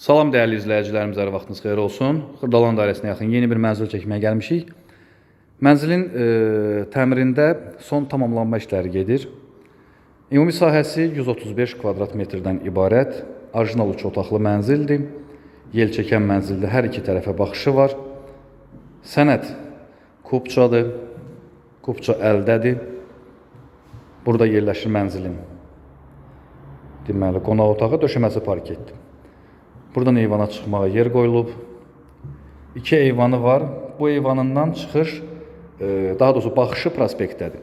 Salam dəyərli izləyicilərimiz, hər vaxtınız xeyir olsun. Xırdalan dairəsinə yaxın yeni bir mənzil çəkməyə gəlmişik. Mənzilin e, təmirində son tamamlanma işləri gedir. Ümumi sahəsi 135 kvadrat metrdən ibarət, orijinal üç otaqlı mənzildir. Yel çəkən mənzildə hər iki tərəfə baxışı var. Sənəd kupçadır. Kupça əldədir. Burada yerləşir mənzilin. Deməli, qonaq otağı, döşəməsi parketdir. Buradan eyvana çıxmağa yer qoyulub. İki eyvanı var. Bu eyvanından çıxış, e, daha doğrusu baxışı prospektdədir.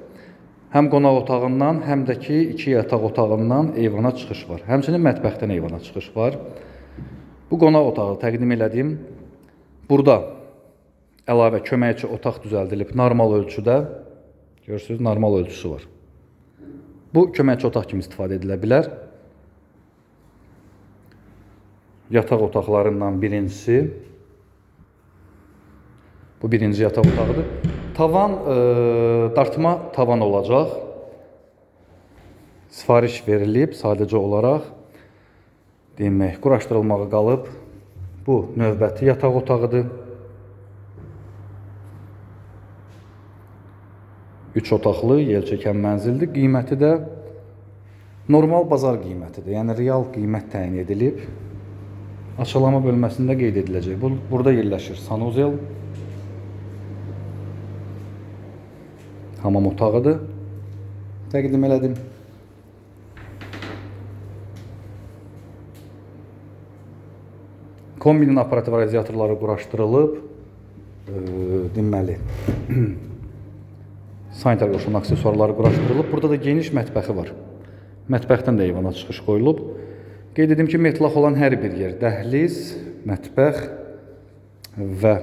Həm qonaq otağından, həm də ki, iki yataq otağından eyvana çıxış var. Həmçinin mətbəxdən eyvana çıxış var. Bu qonaq otağı təqdim elədim. Burada əlavə köməkçi otaq düzəldilib normal ölçüdə. Görürsüz, normal ölçüsü var. Bu köməkçi otaq kimi istifadə edilə bilər. Yataq otaqlarından birincisi bu birinci yataq otağıdır. Tavan e, dartma tavan olacaq. Sifariş verilib sadəcə olaraq demək, quraşdırılmağı qalıb. Bu növbəti yataq otağıdır. 3 otaqlı yel çəkən mənzildir. Qiyməti də normal bazar qiymətidir. Yəni real qiymət təyin edilib. Açılama bölməsində qeyd ediləcək. Bu burada yerləşir sanuzel. Hamam otağıdır. Təqdim elədim. Kombinin aparativ radiatorları quraşdırılıb. E, deməli sanitar qoşunun aksesuarları quraşdırılıb. Burada da geniş mətbəxi var. Mətbəxdən də eyvana çıxış qoyulub. Qeyd edim ki, metlaq olan hər bir yer, dəhliz, mətbəx və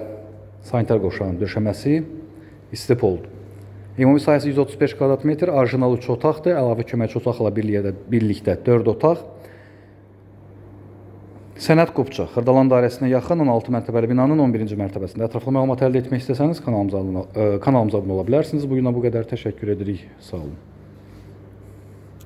sanitar qoşağının döşəməsi istif oldu. Ümumi sahəsi 135 kvadrat metr, orijinal 3 otaqdır, əlavə köməkçi otaqla birlikdə, birlikdə 4 otaq. Sənəd Qubça, Xırdalan dairəsinə yaxın 16 mərtəbəli binanın 11-ci mərtəbəsində. Ətraflı məlumat əldə etmək istəsəniz kanalımıza, abunə- ə, kanalımıza abunə ola bilərsiniz. Bu günə bu qədər təşəkkür edirik. Sağ olun.